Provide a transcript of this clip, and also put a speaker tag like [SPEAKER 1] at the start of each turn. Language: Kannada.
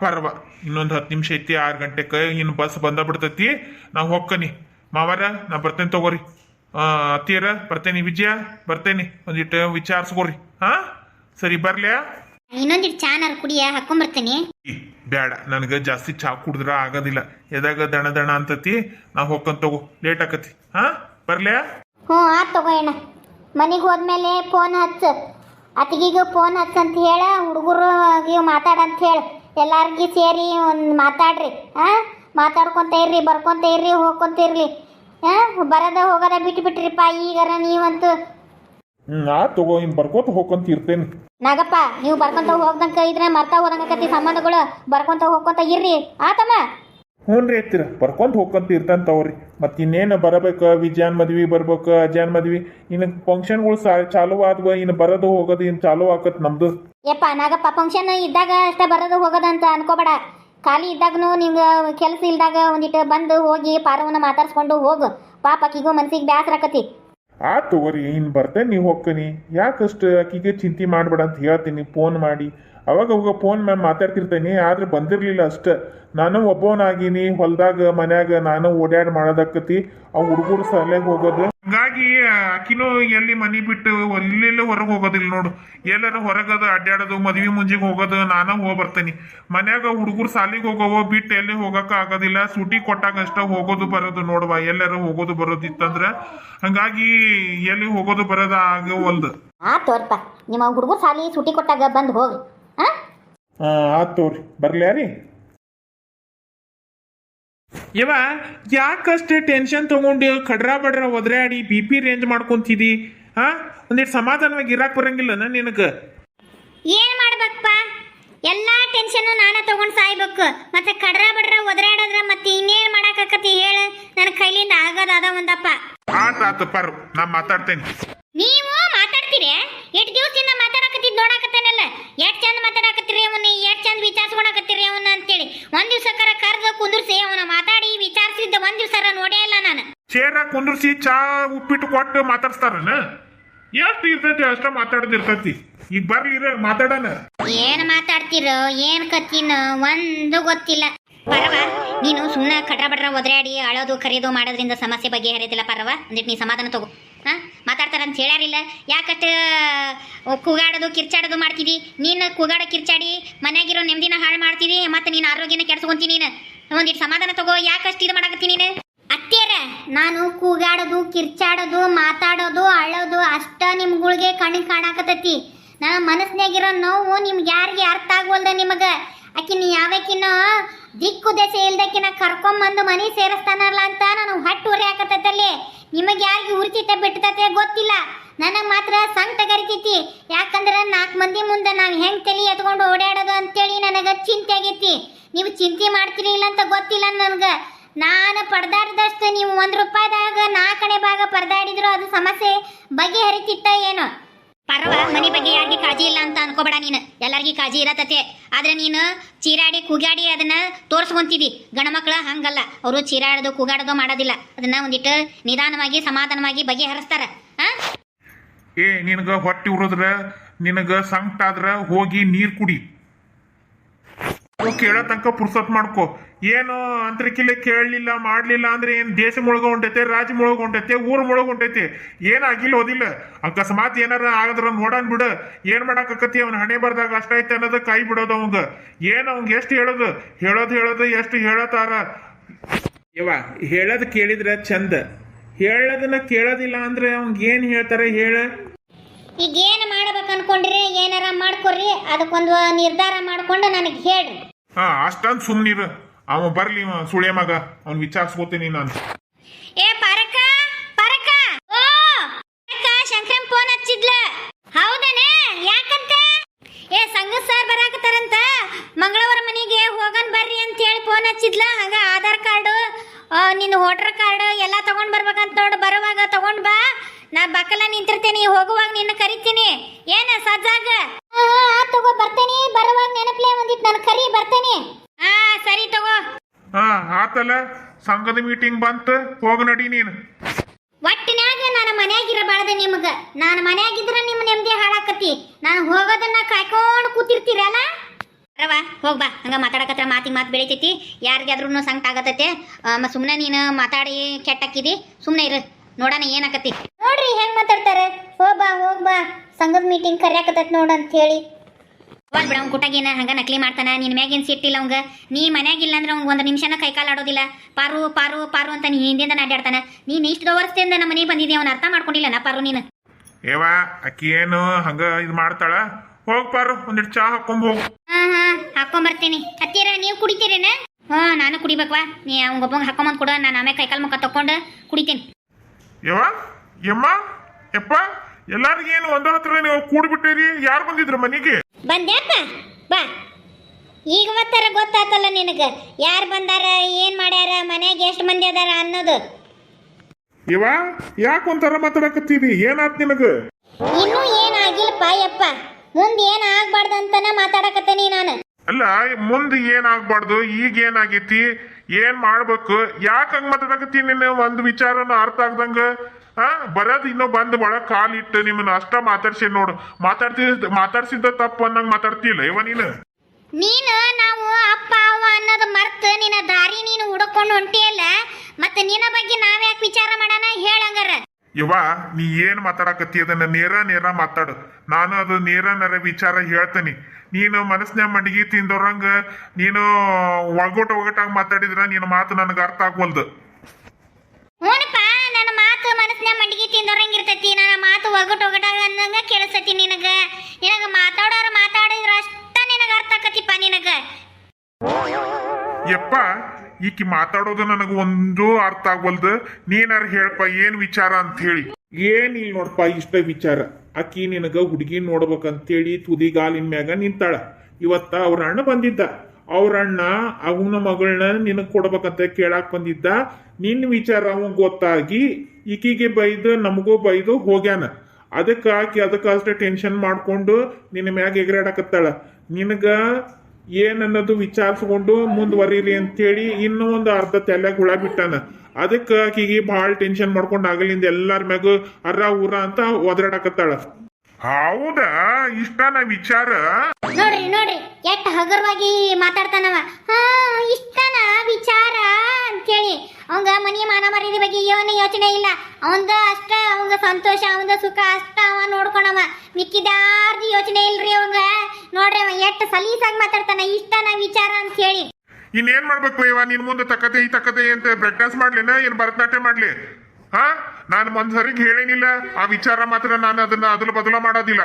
[SPEAKER 1] ಪರ್ವ. ಇನ್ನೊಂದು ಹತ್ತು ನಿಮಿಷ ಐತಿ ಆರು ಗಂಟೆಗೆ ಇನ್ನು ಬಸ್ ಬಂದ ಬಿಡ್ತೈತಿ. ನಾವು ಹೋಗ್ಕನಿ ಮಾವರ ನಾ ಬರ್ತೇನೆ ತಗೋರಿ. ಅತ್ತಿಯರ ಬರ್ತೇನೆ. ವಿಜಯ ಬರ್ತೇನೆ. ಒಂದಿಟ್ಟು ವಿಚಾರಿಸ್ಕೋರಿ. ಹಾ? ಸರಿ ಬರ್ಲ್ಯಾ?
[SPEAKER 2] ಇನ್ನೊಂದಿಟ್ಟು ಚಾನಾರು ಕುಡಿಯ? ಹಾಕೊಂಬರ್ತೀನಿ.
[SPEAKER 1] ಬೇಡ ನನಗೆ ಜಾಸ್ತಿ ಚಾ ಕುಡಿದ್ರ ಆಗೋದಿಲ್ಲ. ಎದಾಗ ದಣ ದಣ ಅಂತತಿ ನಾ ಹೋಗ್ಕೊಂತ ತಗೋ. ಲೇಟ್ ಆಕತಿ. ಹಾ? ಬರ್ಲ್ಯಾ?
[SPEAKER 2] ಹ್ಞೂ ಆತ್ ತಗೋ ಅಣ್ಣ. ಮನೆಗೆ ಹೋದ್ಮೇಲೆ ಫೋನ್ ಹಚ್ಚ. ಅತ್ತಿಗೆ ಫೋನ್ ಹಚ್ಚ ಅಂತ ಹೇಳ ಮಾತಾಡ ಮಾತಾಡಂತ ಹೇಳಿ. ಎಲ್ಲಾರ್ಗಿ ಸೇರಿ ಒಂದು ಮಾತಾಡ್ರಿ ಹಾಂ ಮಾತಾಡ್ಕೊತ ಇರ್ರಿ ಬರ್ಕೊತ ಇರ್ರಿ ಹೋಗ್ಕೊಂತ ಇರ್ಲಿ ಹಾಂ ಬರೋದ ಹೋಗೋದ ಬಿಟ್ಟು ಬಿಟ್ರಿಪ್ಪ ಈಗಾರ ನೀವಂತೂ.
[SPEAKER 1] ನಾ ತಗೋ ಇನ್ ಬರ್ಕೋತ ಹೋಗ್ಕೊಂತ ಇರ್ತೇನೆ.
[SPEAKER 2] ನಾಗಪ್ಪ ನೀವು ಬರ್ಕೊಂತ ಹೋಗ್ದಂಗೆ ಇದ್ರೆ ಮರ್ತಾ ಹೋದಂಗಕತಿ ಸಂಬಂಧಗಳು ಬರ್ಕೊಂತ ಹೋಗ್ಕೊಂತ ಇರ್ರಿ. ಆತಮ್ಮ?
[SPEAKER 1] ಹ್ಞೂ ರೀ ಎತ್ತಿರ ಬರ್ಕೊಂತ ಹೋಗ್ಕೊಂತ ಇರ್ತಂತ ಅವ್ರಿ ಮತ್ತೆ ಇನ್ನೇನು ಬರಬೇಕು? ವಿಜಯಾನ್ ಮದ್ವಿ ಬರ್ಬೇಕು? ಅಜಾನ್ ಮದ್ವೆ? ಇನ್ನು ಫಂಕ್ಷನ್ಗಳು ಸಾ ಚಾಲು ಆದ್ವ ಇನ್ನು ಬರೋದು ಹೋಗೋದು ಇನ್ನು ಚಾಲು ಆಕತ್ ನಮ್ದು.
[SPEAKER 2] ಯಪ್ಪ ನಾಗಪ್ಪ ಫಂಕ್ಷನ್ ಇದ್ದಾಗ ಅಷ್ಟೇ ಬರೋದು ಹೋಗೋದಂತ ಅನ್ಕೋಬೇಡ. ಖಾಲಿ ಇದ್ದಾಗನು ನಿಂಗೆ ಕೆಲಸ ಇಲ್ದಾಗ ಒಂದಿಟ್ಟು ಬಂದು ಹೋಗಿ ಪಾರವನ್ನ ಮಾತಾಡ್ಸ್ಕೊಂಡು ಹೋಗು. ಪಾಪ ಆಕಿಗೂ ಮನ್ಸಿಗೆ ಆಕತಿ.
[SPEAKER 1] ಆ ತಗೋರಿ ಇನ್ನು ಬರ್ತೇನೆ ನೀವು ಹೋಗ್ತೀನಿ ಯಾಕಷ್ಟು ಆಕಿಗೆ ಚಿಂತೆ ಮಾಡಬೇಡ ಅಂತ ಹೇಳ್ತೀನಿ. ಫೋನ್ ಮಾಡಿ. ಅವಾಗ ಅವಾಗ ಫೋನ್ ಮ್ಯಾಮ್ ಮಾತಾಡ್ತಿರ್ತೇನೆ, ಆದ್ರೆ ಬಂದಿರಲಿಲ್ಲ ಅಷ್ಟೆ. ನಾನು ಒಬ್ಬವನಾಗೀನಿ, ಹೊಲ್ದಾಗ, ಮನ್ಯಾಗ ನಾನು ಓಡಾಡ್ ಮಾಡೋದಕ್ಕತಿ. ಆ ಹುಡುಗರು ಶಾಲೆಗೆ ಹೋಗೋದು. ಹಂಗಾಗಿ ಆಕಿನೂ ಎಲ್ಲಿ ಮನಿ ಬಿಟ್ಟು ಎಲ್ಲೆಲ್ಲ ಹೊರಗೆ ಹೋಗೋದಿಲ್ಲ ನೋಡು. ಎಲ್ಲಾರ ಹೊರಗದು ಅಡ್ಡಾಡೋದು ಮದ್ವಿ ಮುಂಜಿಗೆ ಹೋಗೋದು, ನಾನು ಹೋಗಿ ಬರ್ತೇನೆ. ಮನ್ಯಾಗ ಹುಡುಗರು ಸಾಲಿಗೆ ಹೋಗೋವು ಬಿಟ್ಟು ಎಲ್ಲಿ ಹೋಗಕ್ಕೆ ಆಗೋದಿಲ್ಲ. ಸೂಟಿ ಕೊಟ್ಟಾಗ ಅಷ್ಟ ಹೋಗೋದು ಬರೋದು ನೋಡುವ, ಎಲ್ಲಾರ ಹೋಗೋದು ಬರೋದು ಇತ್ತಂದ್ರ. ಹಂಗಾಗಿ ಎಲ್ಲಿ ಹೋಗೋದು ಬರೋದು ಆಗವಲ್ದು
[SPEAKER 2] ಆ ತೋರ್ಪ. ನಿಮ್ಮ ಹುಡುಗರು ಸಾಲಿ ಸೂಟಿ ಕೊಟ್ಟಾಗ ಬಂದು ಹೋಗ್ರಿ ಹಾಂ
[SPEAKER 1] ಆತ್ ತೋರಿ. ಬರ್ಲ್ಯಾ ರೀ? ಯವ ಯಾಕಷ್ಟು ಟೆನ್ಷನ್ ತಗೊಂಡು ಕಡ್ರ ಬಡ್ರ ಒದ್ರಾಡಿ ಬಿ ಪಿ ರೇಂಜ್ ಮಾಡ್ಕೊಂತಿದಿ? ಹಾ ಒಂದಿಟ್ಟು ಸಮಾಧಾನವಾಗಿ ಇರಾಕ್ ಬರಂಗಿಲ್ಲ ನಿನಗೆ.
[SPEAKER 2] ಏನ್ ಮಾಡ್ಬೇಕಪ್ಪ? ಎಲ್ಲಾ ಟೆನ್ಷನ್ ನಾನ ತಗೊಂಡ್ ಸಾಯ್ಬೇಕು. ಮತ್ತೆ ಕಡ್ರ ಬಡ್ರ ಒದರಾಡದ್ರ ಮತ್ತೆ ಇನ್ನೇನ್ ಮಾಡಕ್ಕಾಕತಿ ಹೇಳ? ನನ್ನ ಕೈಲಿಂದ ಆಗದಾದ ಒಂದಪ್ಪ.
[SPEAKER 1] ಆತ ಆತ ಪರ್ ನಾ ಮಾತಾಡ್ತೇನೆ.
[SPEAKER 2] ನೀವು ಮಾತಾಡ್ತೀರಿ? ಎಷ್ಟು ದಿವಸದಿಂದ ಮಾತಾಡಕತ್ತಿದ್ ನೋಡಾಕತ್ತೇನಲ್ಲ? ಎಷ್ಟು ಚಂದ ಮಾತಾಡಕತ್ತೀರಿ ಅವನ್ನ? ಎಷ್ಟು ಚಂದ ವಿಚಾರಿಸ್ಕೊಳಕತ್ತೀರಿ ಅವನ್ನ ಅಂತೇಳಿ. ಒಂದ್ ದಿವ್ಸಕ್ಕರ ಕರೆದು ಕುಂದಿರ್ಸಿ ಅವನ ಮಾತಾಡಿ ವಿಚಾರಿಸಿದ್ದ ಒಂದ್ ದಿವ್ಸರ ನೋಡೇ ಇಲ್ಲ ನಾನು.
[SPEAKER 1] ಚೇರ ಕುಂದ್ರಿಸಿ ಚಾ ಉಪ್ಪಿಟ್ಟು ಕೊಟ್ಟು ಮಾತಾಡ್ಸ್ತಾರನ? ಎಷ್ಟು ಇರ್ತೈತಿ ಅಷ್ಟ ಮಾತಾಡದಿರ್ತೈತಿ? ಈಗ ಬರ್ಲಿ ಇರ ಮಾತಾಡೋಣ.
[SPEAKER 2] ಏನ್ ಮಾತಾಡ್ತಿರೋ ಏನ್ ಕತ್ತಿನ ಒಂದು ಗೊತ್ತಿಲ್ಲ. ಪರವ ನೀನು ಸುಮ್ಮನೆ ಕಟ್ರ ಬಡ್ರ ಒದರಾಡಿ ಅಳೋದು ಕರೆಯೋದು ಮಾಡೋದ್ರಿಂದ ಸಮಸ್ಯೆ ಬಗ್ಗೆ ಹರಿಯೋದಿಲ್ಲ ಪರವ. ಅಂದ್ರೆ ನೀ ಸಮಾಧಾನ ತಗೋ. ಹಾ? ಮಾತಾಡ್ತಾರಂತ ಹೇಳ್ಯಾರಿಲ್ಲ. ಯಾಕಷ್ಟು ಕೂಗಾಡೋದು, ಕಿರ್ಚಾಡೋದು ಮಾಡ್ತೀವಿ ನೀನು ಕೂಗಾಡ, ಕಿರ್ಚಾಡಿ ಮನೆಯಾಗಿರೋ ನೆಮ್ಮದಿನ ಹಾಳು ಮಾಡ್ತಿದಿ ಮತ್ತು ನೀನು ಆರೋಗ್ಯನ ಕೆಡ್ಸ್ಕೊತೀನಿ ನೀನು? ಒಂದಿಟ್ಟು ಸಮಾಧಾನ ತಗೋ, ಯಾಕಷ್ಟು ಇದು ಮಾಡಾಕತ್ತೀನಿ ನೀನು? ಅತ್ತಿಯರ, ನಾನು ಕೂಗಾಡೋದು, ಕಿರ್ಚಾಡೋದು, ಮಾತಾಡೋದು, ಅಳೋದು ಅಷ್ಟ ನಿಮ್ಗಳಿಗೆ ಕಣ್ಣಿಗೆ ಕಾಣಕತ್ತೈತಿ. ನನ್ನ ಮನಸ್ಸಿನಾಗಿರೋ ನೋವು ನಿಮ್ಗೆ ಯಾರಿಗೆ ಅರ್ಥ ಆಗೋಲ್ದ ನಿಮಗೆ? ಆಕಿ ನೀ ಯಾವಕಿನ ದಿಕ್ಕು, ದೆಸೆ ಇಲ್ದಕ್ಕಿನ ಕರ್ಕೊಂಬಂದು ಮನೆ ಸೇರಿಸ್ತಾನಲ್ಲ ಅಂತ ನಾನು ಹಟ್ಟು ಉರಿ ಹಾಕತ್ತಲ್ಲಿ ನಿಮಗೆ ಯಾರಿಗೆ ಉರಿತೈತೆ ಬಿಟ್ಟತೈತೆ ಗೊತ್ತಿಲ್ಲ. ನನಗೆ ಮಾತ್ರ ಸಂಕಟ ಗರಿತೈತಿ ಯಾಕಂದ್ರೆ ನಾಲ್ಕು ಮಂದಿ ಮುಂದೆ ನಾವು ಹೆಂಗೆ ತಲೆ ಎತ್ಕೊಂಡು ಓಡಾಡೋದು ಅಂತೇಳಿ ನನಗೆ ಚಿಂತೆ ಆಗೈತಿ. ನೀವು ಚಿಂತೆ ಮಾಡ್ತೀರಿ ಇಲ್ಲ ಅಂತ ಗೊತ್ತಿಲ್ಲ ನನಗೆ. ನಾನು ಪಡ್ದಾಡಿದಷ್ಟು ನೀವು ಒಂದು ರೂಪಾಯಿದಾಗ ನಾಲ್ಕನೇ ಭಾಗ ಪರದಾಡಿದ್ರು ಅದು ಸಮಸ್ಯೆ ಬಗೆಹರಿತಿತ್ತ ಏನೋ. ಪರವ, ಮನಿ ಬಗ್ಗೆ ಯಾರಿಗೆ ಕಾಜಿ ಇಲ್ಲ ಅಂತ ಅನ್ಕೋಬೇಡ ನೀನು. ಎಲ್ಲರಿಗೂ ಕಾಜಿ ಇರತತೆ. ಆದ್ರೆ ನೀನು ಚೀರಾಡಿ, ಕೂಗಾಡಿ ಅದನ್ನ ತೋರ್ಸ್ಕೊಂತಿದಿ ಗಣಮಕ್ಳ ಹಂಗಲ್ಲ. ಅವರು ಚೀರಾಡೋದು, ಕೂಗಾಡೋದು ಮಾಡೋದಿಲ್ಲ. ಅದನ್ನ ಒಂದಿಟ್ಟು ನಿಧಾನವಾಗಿ, ಸಮಾಧಾನವಾಗಿ ಬಗೆಹರಿಸ್ತಾರ.
[SPEAKER 1] ಏ, ನಿನಗ ಹೊಟ್ಟಿ ಉರಿದ್ರ, ನಿನಗ ಸಂಕಟ ಆದ್ರ ಹೋಗಿ ನೀರ್ ಕುಡಿ. ಕೇಳೋ ತನಕ ಪುರ್ಸತ್ ಮಾಡ್ಕೋ. ಏನು ಅಂತರಿಕಿಲೆ ಕೇಳಲಿಲ್ಲ, ಮಾಡ್ಲಿಲ್ಲ ಅಂದ್ರೆ ಏನ್ ದೇಶ ಮುಳುಗ ಹೊಂಟೈತೆ ರಾಜ್ಯ ಮುಳುಗ ಹೊಂಟೈತೆ ಊರ್ ಮುಳುಗ ಹೊಂಟೈತೆ ಆಗಿಲ್ಲ, ಓದಿಲ್ಲ. ಅಕಸ್ಮಾತ್ ಏನಾರ ಆಗದ್ರ ನೋಡನ್ ಬಿಡು. ಏನ್ ಮಾಡಕತಿ ಅವ್ನ ಹಣೆ ಬರ್ದಾಗ ಅಷ್ಟ ಐತೆ ಅನ್ನೋದು ಕೈ ಬಿಡೋದು ಅವಂಗ. ಏನ್ ಅವಂಗ ಎಷ್ಟು ಹೇಳೋದು? ಹೇಳೋದು ಹೇಳೋದು, ಎಷ್ಟು ಹೇಳತಾರ ಇವ ಹೇಳೋದು ಕೇಳಿದ್ರೆ ಚಂದ. ಹೇಳೋದನ್ನ ಕೇಳೋದಿಲ್ಲ ಅಂದ್ರೆ ಅವಂಗ ಏನ್ ಹೇಳ್ತಾರೆ ಹೇಳ?
[SPEAKER 2] ಈಗ ಏನು ಮಾಡ್ಬೇಕು ಅನ್ಕೊಂಡ್ರಿ ಏನಾರ ಮಾಡ್ಕೊರಿ ಅದಕ್ಕೊಂದು ನಿರ್ಧಾರ ಮಾಡ್ಕೊಂಡು ನನಗೆ ಹೇಳ್ರಿ.
[SPEAKER 1] ಹಾ ಅಷ್ಟಂತ ಸುಮ್ನಿರು ಅವ ಬರ್ಲಿ ಇವ ಸುಳ್ಯ ಮಗ. ಅವ್ನ್ ವಿಚಾರಿಸ್ಕೋತೀನಿ ನಾನು.
[SPEAKER 2] ಏ ಪರಕ ಪರಕ. ಓ ಪರಕ ಶಂಕರನ್ ಫೋನ್ ಹಚ್ಚಿದ್ಲ. ಹೌದನೇ? ಯಾಕಂತ? ಏ ಸಂಘ ಸರ್ ಬರಾಕತ್ತಾರಂತ. ಮಂಗಳವಾರ ಮನೆಗೆ ಹೋಗನ್ ಬರ್ರಿ ಅಂತ ಹೇಳಿ ಫೋನ್ ಹಚ್ಚಿದ್ಲ. ಹಂಗ ಆಧಾರ್ ಕಾರ್ಡ್ ನಿನ್ನ ವೋಟರ್ ಕಾರ್ಡ್ ಎಲ್ಲ ತಗೊಂಡ್ ಬರ್ಬೇಕಂತ ನೋಡ್ ಬರುವಾಗ ತಗೊಂಡ್ ಬಾ. ನಾ ಬಕ್ಕಲ ನಿಂತಿರ್ತೀನಿ ಹೋಗುವಾಗ ನಿನ್ನ ಕರಿತೀನಿ. ಏನ ಸಜ್ಜಾಗ? ತಗೋ ಬರ್ತೇನೆ. ಬರುವಾಗ ನಾನು ಕರಿ ಬರ್ತೇನೆ. ಹಾ ಸರಿ ತಗೋ.
[SPEAKER 1] ಹಾ ಆತಲ್ಲ ಸಂಘದ ಮೀಟಿಂಗ್ ಬಂತು ಹೋಗ ನಡಿ ನೀನು.
[SPEAKER 2] ಒಟ್ಟಿನಾಗ ನಾನು ಮನ್ಯಾಗಿರಬಾರ್ದ ನಿಮಗ. ನಾನು ಮನ್ಯಾಗಿದ್ರ ನಿಮ್ಮ ನೆಮ್ಮದಿ ಹಾಳಾಕತಿ. ನಾನು ಹೋಗೋದನ್ನ ಕಾಯ್ಕೊಂಡು ಕೂತಿರ್ತೀರಲ್ಲ ರವ ಹೋಗ್ ಬಾ. ಹಂಗ ಮಾತಾಡಕತ್ರ ಮಾತಿಗೆ ಮಾತು ಬೆಳಿತೈತಿ. ಯಾರಿಗಾದ್ರೂ ಸಂಕಟ ಆಗತೈತೆ. ಮತ್ತು ಸುಮ್ಮನೆ ನೀನು ಮಾತಾಡಿ ಕೆಟ್ಟಾಕಿದಿ. ಸುಮ್ಮನೆ ಇರು. ನೋಡೋಣ ಏನಾಕತಿ. ನೋಡ್ರಿ ಹೆಂಗ್ ಮಾತಾಡ್ತಾರೆ. ಹೋಗ್ ಬಾ ಹೋಗ್ ಬಾ. ಸಂಘದ ಮೀಟಿಂಗ್ ಕರ್ಯಾಕತೈತಿ ನೋಡಂತ ಹೇಳಿ. ಹೋಲ್ ಬಿಡ ಅವ್ನ್ ಕುಟಾಗಿನ ಹಂಗ ನಕಲಿ ಮಾಡ್ತಾನ ನಿನ್ ಮ್ಯಾಗೇನ್ ಸಿಟ್ಟಿಲ್ಲ ಅವಂಗ. ನೀ ಮನ್ಯಾಗಿಲ್ಲ ಅಂದ್ರೆ ಅವ್ನ್ ಒಂದು ನಿಮಿಷನ ಕೈಕಾಲು ಆಡೋದಿಲ್ಲ. ಪಾರು ಪಾರು ಪಾರು ಅಂತ ನೀ ಹಿಂದಿಂದ ನಾಡ್ಯಾಡ್ತಾನ. ನೀನ್ ಇಷ್ಟು ವರ್ಷದಿಂದ ನಮ್ಮ ಮನೆಗೆ ಬಂದಿದ್ದೆ ಅವ್ನ ಅರ್ಥ ಮಾಡ್ಕೊಂಡಿಲ್ಲ ನಾ ಪಾರು ನೀನು.
[SPEAKER 1] ಏವಾ ಅಕ್ಕಿ ಏನು ಹಂಗ ಇದು ಮಾಡ್ತಾಳ? ಹೋಗ್ ಪಾರು ಒಂದಿಟ್ಟು ಚಾ ಹಾಕೊಂಡ್ ಹೋಗು.
[SPEAKER 2] ಹಾ ಹಾ ಹಾಕೊಂಬರ್ತೀನಿ ಹತ್ತೀರ ನೀವು ಕುಡಿತೀರೇನ? ಹಾ ನಾನು ಕುಡಿಬೇಕವಾ. ನೀ ಅವ್ನ ಒಬ್ಬಂಗೆ ಹಾಕೊಂಬಂದು ಕೊಡು ನಾನು ಆಮೇಲೆ ಕೈಕಾಲು ಮುಖ ತಕೊಂಡು ಕುಡಿತೀನಿ.
[SPEAKER 1] ಎಲ್ಲಾರ್ಗೇನು ಯಮ್ಮ ಯಪ್ಪ ಎಲ್ಲಾರಿಗೇನು ಒಂದ ಹತ್ರ ನೀವು ಕೂಡ್ಬಿಟ್ಟಿರಿ? ಯಾರು ಬಂದಿದ್ರು ಮನೆಗೆ?
[SPEAKER 2] ಬಂದ್ಯಾಪ ಬಾ. ಈಗ ಮತ್ತಾರ ಗೊತ್ತಾತಲ್ಲ ನಿನಗೆ. ಯಾರು ಬಂದಾರ ಏನು ಮಾಡ್ಯಾರ ಮನೆಗೆ ಎಷ್ಟು ಮಂದಿ ಅದಾರ ಅನ್ನೋದು.
[SPEAKER 1] ಇವ ಯಾಕೆ ಒಂಥರ ಮಾತಾಡಕತ್ತೀರಿ ಏನಾತ್ ನಿನಗ?
[SPEAKER 2] ಇನ್ನೂ ಏನಾಗಿಲ್ಲಪ್ಪ ಯಪ್ಪ. ಮುಂದೆ ಏನು ಆಗ್ಬಾರ್ದಂತನ ಮಾತಾಡಕತ್ತೀನಿ ನಾನು.
[SPEAKER 1] ಅಲ್ಲ ಮುಂದೆ ಏನಾಗ್ಬಾರ್ದು ಈಗ ಏನಾಗೈತಿ ಏನ್ ಮಾಡ್ಬೇಕು ಯಾಕೆ ಹಂಗ ಮಾತಾಡಕತ್ತೀನಿ ನಿನ್ನ ಒಂದು ವಿಚಾರನ ಅರ್ಥ ಆಗ್ದಂಗ ಆ ಬರೋದು ಇನ್ನೂ ಬಂದು ಒಳಗೆ ಕಾಲಿಟ್ಟು ನಿಮ್ಮನ್ನ ಅಷ್ಟ ಮಾತಾಡ್ಸಿ ನೋಡು. ಮಾತಾಡ್ತಿದ್ ಮಾತಾಡ್ಸಿದ್ದ ತಪ್ಪು ಅನ್ನಂಗ್ ಮಾತಾಡ್ತಿಲ್ಲ ಇವ ನೀನು?
[SPEAKER 2] ನೀನು ನಾವು ಅಪ್ಪ ಅವ್ವ ಅನ್ನೋದು ಮರ್ತು ನಿನ್ನ ದಾರಿ ನೀನು ಹುಡುಕೊಂಡು ಹೊಂಟಿಯಲ್ಲ ಮತ್ತೆ ನಿನ್ನ ಬಗ್ಗೆ ನಾವ್ಯಾಕೆ ವಿಚಾರ ಮಾಡೋಣ? ಹೇಳಂಗಾರ
[SPEAKER 1] ಇವ ನೀ ಏನ್ ಮಾತಾಡಕತ್ತಿ? ಅದನ್ನ ನೇರ ನೇರ ಮಾತಾಡು. ನಾನು ಅದು ನೇರ ನೇರ ವಿಚಾರ ಹೇಳ್ತೀನಿ. ನೀನು ಮನಸ್ನ್ಯಾಗ ಮಡಿಗೆ ತಿಂದವ್ರಂಗ ನೀನು ಒಳಗೊಟ್ಟು ಒಗಟಾಗಿ ಮಾತಾಡಿದ್ರ ನಿನ್ನ ಮಾತು ನನಗೆ ಅರ್ಥ ಆಗ್ವಲ್ದು
[SPEAKER 2] ಹ್ಞೂನಪ್ಪ ನನ್ನ ಮಾತು ಮನಸ್ಸಿನ ಮಂಡಿಗೆ ತಿಂದೋರಂಗಿರ್ತೈತಿ ನನ್ನ ಮಾತು ಒಗಟು ಒಗಟಾಗ ಅನ್ನಂಗ ಕೇಳಿಸತಿ ನಿನಗ. ನಿನಗ ಮಾತಾಡೋರು ಮಾತಾಡಿದ್ರ ಅಷ್ಟ ನಿನಗ ಅರ್ಥ ಆಕತಿಪ್ಪ ನಿನಗ.
[SPEAKER 1] ಯಪ್ಪ ಈಕಿ ಮಾತಾಡೋದು ನನಗೆ ಒಂದು ಅರ್ಥ ಆಗ್ವಲ್ದು. ನೀನಾರ ಹೇಳಪ್ಪ ಏನ್ ವಿಚಾರ ಅಂತ ಹೇಳಿ ಏನಿಲ್ಲ ನೋಡಪ್ಪ ಇಷ್ಟ ವಿಚಾರ. ಆಕಿ ನಿನಗ ಹುಡುಗಿ ನೋಡ್ಬೇಕಂತೇಳಿ ತುದಿಗಾಲಿನ ಮ್ಯಾಗ ನಿಂತಾಳ. ಇವತ್ತ ಅವ್ರ ಅಣ್ಣ ಬಂದಿದ್ದ. ಅವ್ರ ಅಣ್ಣ ಅವನ ಮಗಳನ್ನ ನಿನಗ್ ಕೊಡ್ಬೇಕಂತ ಕೇಳಾಕ್ ಬಂದಿದ್ದ. ನಿನ್ನ ವಿಚಾರ ಅವನ್ ಗೊತ್ತಾಗಿ ಈಕಿಗೆ ಬೈದು ನಮಗೂ ಬೈದು ಹೋಗ್ಯಾನ. ಅದಕ್ಕೆ ಆಕಿ ಅದಕ್ಕೆ ಅಷ್ಟೇ ಟೆನ್ಷನ್ ಮಾಡಿಕೊಂಡು ನಿನ್ನ ಮ್ಯಾಗ ಎಗರಾಡಕತ್ತಾಳ. ನಿನಗ ಏನನ್ನೋದು ವಿಚಾರಿಸ್ಕೊಂಡು ಮುಂದುವರಿಲಿ ಅಂತೇಳಿ ಇನ್ನೂ ಒಂದು ಅರ್ಧ ತಲೆಗೆ ಹುಳ ಬಿಟ್ಟಾನ. ಅದಕ್ಕೆ ಆಕಿಗೆ ಭಾಳ ಟೆನ್ಷನ್ ಮಾಡ್ಕೊಂಡು ಆಗಲಿಂದ ಎಲ್ಲಾರ ಮ್ಯಾಗ ಅರ್ರ ಊರ ಅಂತ ಒದರಾಡಕತ್ತಾಳ. ಹೌದಾ? ಇಷ್ಟನ ವಿಚಾರ?
[SPEAKER 2] ನೋಡ್ರಿ ನೋಡ್ರಿ ಎಷ್ಟ್ ಹಗರವಾಗಿ ಮಾತಾಡ್ತಾನವ. ಹಾ ಇಷ್ಟನ ವಿಚಾರ ಅಂತೇಳಿ ಅವಂಗ ಮನಿ ಮಾನ ಮರ್ಯಾದೆ ಬಗ್ಗೆ ಏನು ಯೋಚನೆ ಇಲ್ಲ. ಅವಂದ ಅಷ್ಟ, ಅವಂಗ ಸಂತೋಷ, ಅವಂದ ಸುಖ, ಅಷ್ಟ ಅವ ನೋಡ್ಕೊಳವ ಮಿಕ್ಕಿದಾರ್ದು ಯೋಚನೆ ಇಲ್ರಿ ಅವಂಗ? ನೋಡ್ರಿ ಅವ, ಎಷ್ಟು ಸಲೀಸಾಗಿ ಮಾತಾಡ್ತಾನ ನಾ ವಿಚಾರ ಅಂತ ಹೇಳಿ.
[SPEAKER 1] ಇನ್ನೇನ್ ಮಾಡ್ಬೇಕು ಇವ ನಿನ್ ಮುಂದೆ ತಕ್ಕತೆ ಈ ತಕ್ಕತೆ ಅಂತ ಬ್ರೆಕ್ ಡ್ಯಾನ್ಸ್ ಮಾಡ್ಲಿನ? ಏನ್ ಭರತನಾಟ್ಯ ಮಾಡ್ಲಿ? ಹಾ? ನಾನು ಒಂದ್ಸರಿಗೆ ಹೇಳೇನಿಲ್ಲ. ಆ ವಿಚಾರ ಮಾತ್ರ ನಾನು ಅದನ್ನ ಅದಲು ಬದಲು ಮಾಡೋದಿಲ್ಲ.